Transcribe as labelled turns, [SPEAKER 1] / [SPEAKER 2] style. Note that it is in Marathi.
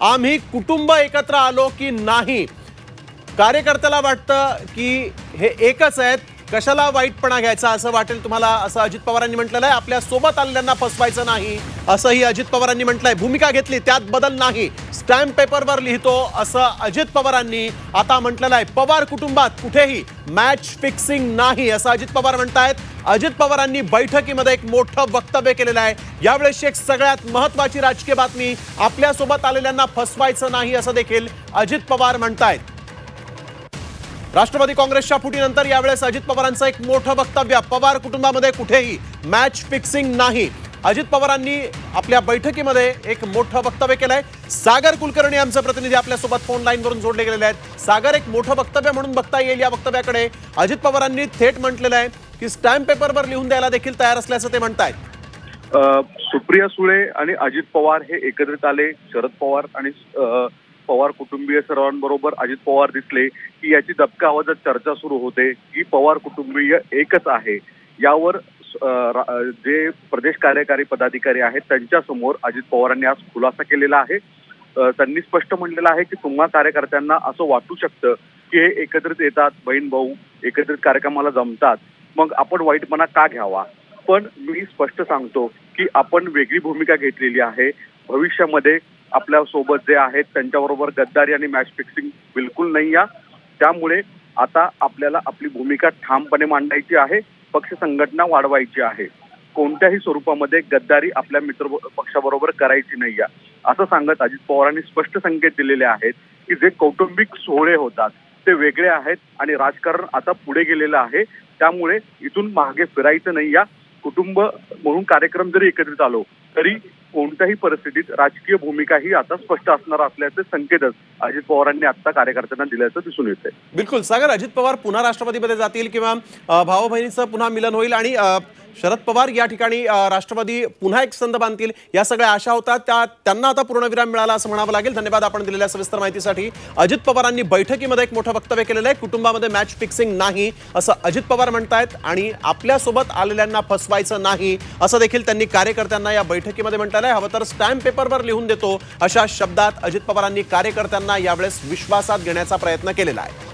[SPEAKER 1] आम्ही कुटुंब एकत्र आलो की नाही? कार्यकर्त्याला वाटतं की हे एकच आहेत. कशाला वाईटपणा घ्यायचा असं वाटेल तुम्हाला असं अजित पवारांनी म्हटलेलं आहे? आपल्यासोबत आलेल्यांना फसवायचं नाही. असंही अजित पवारांनी म्हटलंय. भूमिका घेतली त्यात बदल नाही. स्टॅम्प पेपरवर लिहितो असं अजित पवारांनी आता म्हटलेलं आहे. पवार कुटुंबात कुठेही मॅच फिक्सिंग नाही असं अजित पवार म्हणतायत. अजित पवारांनी बैठकीमध्ये एक मोठं वक्तव्य केलेलं आहे. यावेळेसची एक सगळ्यात महत्वाची राजकीय बातमी आपल्यासोबत आलेल्यांना फसवायचं नाही असं देखील अजित पवार म्हणतायत. राष्ट्रवादी काँग्रेसच्या फुटीनंतर यावेळेस अजित पवारांचं एक मोठं वक्तव्य. पवार कुटुंबामध्ये कुठेही मॅच फिक्सिंग नाही. अजित पवारांनी आपल्या बैठकीमध्ये एक मोठं वक्तव्य केलंय. सागर कुलकर्णी आमचे प्रतिनिधी आपल्यासोबत फोन लाईनवरून जोडले गेलेले आहेत. सागर एक मोठं वक्तव्य म्हणून बघता येईल या वक्तव्याकडे. अजित पवारांनी थेट म्हटलेलं आहे की स्टॅम्प पेपरवर लिहून द्यायला देखील तयार असल्याचं ते म्हणतायत.
[SPEAKER 2] सुप्रिया सुळे आणि अजित पवार हे एकत्रित आले. शरद पवार आणि पवार कुटुंबीय सर्वांबरोबर अजित पवार दिसले की याची दबका आवाजात चर्चा सुरू होते. की पवार कुटुंबीय एकच आहे. यावर जे प्रदेश कार्यकारी पदाधिकारी आहेत त्यांच्यासमोर अजित पवारांनी आज खुलासा केलेला आहे. त्यांनी स्पष्ट म्हणलेलं आहे की तुम्हा कार्यकर्त्यांना असं वाटू शकतं की हे एकत्रित येतात बहीण भाऊ एकत्रित कार्यक्रमाला जमतात. मग आपण वाईटपणा का घ्यावा? पण मी स्पष्ट सांगतो की आपण वेगळी भूमिका घेतलेली आहे. भविष्यामध्ये आपल्यासोबत जे आहेत त्यांच्याबरोबर गद्दारी आणि मॅच फिक्सिंग बिलकुल नाही या त्यामुळे आता आपल्याला आपली भूमिका ठामपणे मांडायची आहे पक्ष संघटना वाढवायची आहे. कोणत्याही स्वरूपामध्ये गद्दारी आपल्या मित्र पक्षाबरोबर करायची नाही आहे. असं सांगत अजित पवारांनी स्पष्ट संकेत दिलेले आहेत की जे कौटुंबिक सोहळे होतात ते वेगळे आहेत आणि राजकारण आता पुढे गेलेलं आहे. त्यामुळे इथून मागे फिरायचं नाही या कुटुंब म्हणून कार्यक्रम जरी एकत्रित आलो तरी कोणत्याही परिस्थितीत राजकीय भूमिका ही आता स्पष्ट असणार असल्याचे संकेतच अजित पवारांनी आता कार्यकर्त्यांना दिल्याचं दिसून येते
[SPEAKER 1] बिलकुल. सागर अजित पवार पुन्हा राष्ट्रपतीमध्ये जातील किंवा भाऊ बहिणीचं पुन्हा मिलन होईल आणि शरद पवार या ठिकाणी राष्ट्रवादी पुन्हा एक संध बांधतील. या सगळ्या आशा होतात त्या त्यांना आता पूर्णविराम मिळाला असं म्हणावं लागेल. धन्यवाद आपण दिलेल्या सविस्तर माहितीसाठी. अजित पवारांनी बैठकीमध्ये एक मोठं वक्तव्य केलेलं आहे. कुटुंबामध्ये मॅच फिक्सिंग नाही असं अजित पवार म्हणतायत. आणि आपल्यासोबत आलेल्यांना फसवायचं नाही असं देखील त्यांनी कार्यकर्त्यांना या बैठकीमध्ये म्हटलेलं आहे. हवं तर स्टॅम्प पेपरवर लिहून देतो अशा शब्दात अजित पवारांनी कार्यकर्त्यांना यावेळेस विश्वासात घेण्याचा प्रयत्न केलेला आहे.